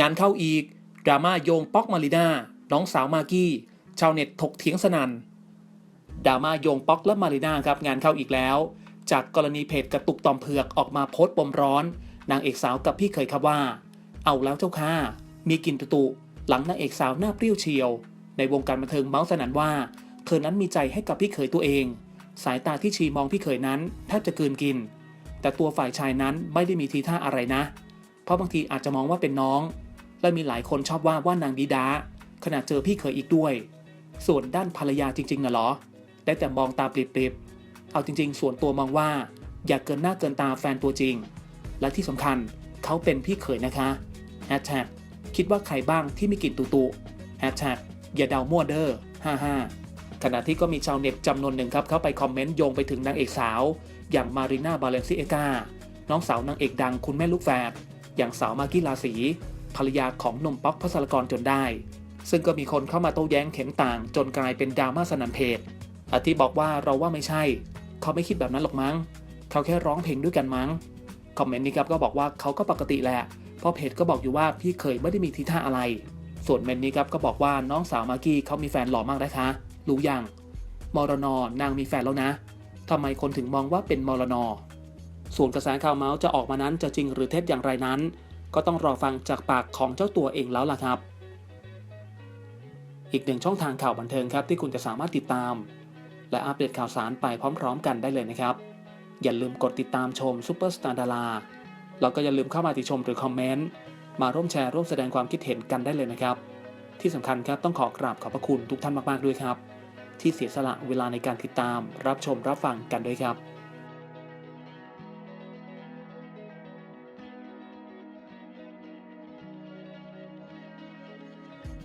งานเข้าอีก ดราม่าโยงป๊อกมาริน่าน้องสาวมากกี้ ชาวเน็ตถกเถียงสนันดราม่าโยงป๊อกและมาริน่าครับงานเข้าอีกแล้ว จากกรณีเพจกระตุกตอมเผือกออกมาโพสต์ปมร้อน นางเอกสาวกับพี่เคยครับว่า เอาแล้วเจ้าค่ะมีกลิ่นตุตุหลังนางเอกสาวหน้าเปรี้ยวเชียว ในวงการบันเทิงเมาส์สนันว่า เธอนั้นมีใจให้กับพี่เขยตัวเอง สายตาที่ชีมองพี่เขยนั้นแทบจะกลืนกิน แต่ตัวฝ่ายชายนั้นไม่ได้มีทีท่าอะไรนะ เพราะบางทีอาจจะมองว่าเป็นน้อง และมีหลายคนชอบว่าว่านางดีดาขณะเจอพี่เขยอีกด้วย ส่วนด้านภรรยาจริงๆน่ะหรอ ได้แต่มองตาปริบๆ เอาจริง ๆ ส่วนตัวมองว่า อย่าเกินหน้าเกินตาแฟนตัวจริง และที่สำคัญเขาเป็นพี่เขยนะคะแฮชแท็กคิดว่าใครบ้างที่มีกลิ่นตุตุแฮชแท็กอย่าเดามั่วเด้อ55ขณะที่ก็มีชาวเน็ตจำนวนหนึ่งครับเข้าไปคอมเมนต์โยงไปถึงนางเอกสาว อย่างมารีนาบาเลนซิเอกาน้องสาวนางเอกดังคุณแม่ลูกแฝด อย่างสาวมากกี้ลาสีภรรยาของหนุ่มป๊อกพัสรกรจนได้ ซึ่งก็มีคนเข้ามาโต้แย้งเข็นต่าง จนกลายเป็นดราม่าสนันเพจอาทิบอกว่าเราว่าไม่ใช่ เขาไม่คิดแบบนั้นหรอกมั้ง เขาแค่ร้องเพลงด้วยกันมั้ง คอมเมนต์นี้ครับก็บอกว่าเขาก็ปกติแหละ เพราะเพจก็บอกอยู่ว่าพี่เคยไม่ได้มีทีท่าอะไร ส่วนเมนนี้ครับก็บอกว่าน้องสาวมากกี้เขามีแฟนหล่อมากนะคะรู้ยังมรนนางมีแฟนแล้วนะทำไมคนถึงมองว่าเป็นมรน ส่วนกระแสข่าวเมาส์จะออกมานั้นจะจริงหรือเท็จอย่างไรนั้น ก็ต้องรอฟังจากปากของเจ้าตัวเองแล้วล่ะครับ อีกหนึ่งช่องทางข่าวบันเทิงครับที่คุณจะสามารถติดตาม และอัปเดตข่าวสารไปพร้อม ๆ กันได้เลยนะครับ อย่าลืมกดติดตามชมซูเปอร์สตาร์ดาราแล้วก็อย่าลืมเข้ามาติชมหรือคอมเมนต์มาร่วมแชร์ร่วมแสดงความคิดเห็นกันได้เลยนะครับ ที่สำคัญครับต้องขอกราบขอบพระคุณทุกท่านมากๆด้วยครับ ที่เสียสละเวลาในการติดตามรับชมรับฟังกันด้วยครับ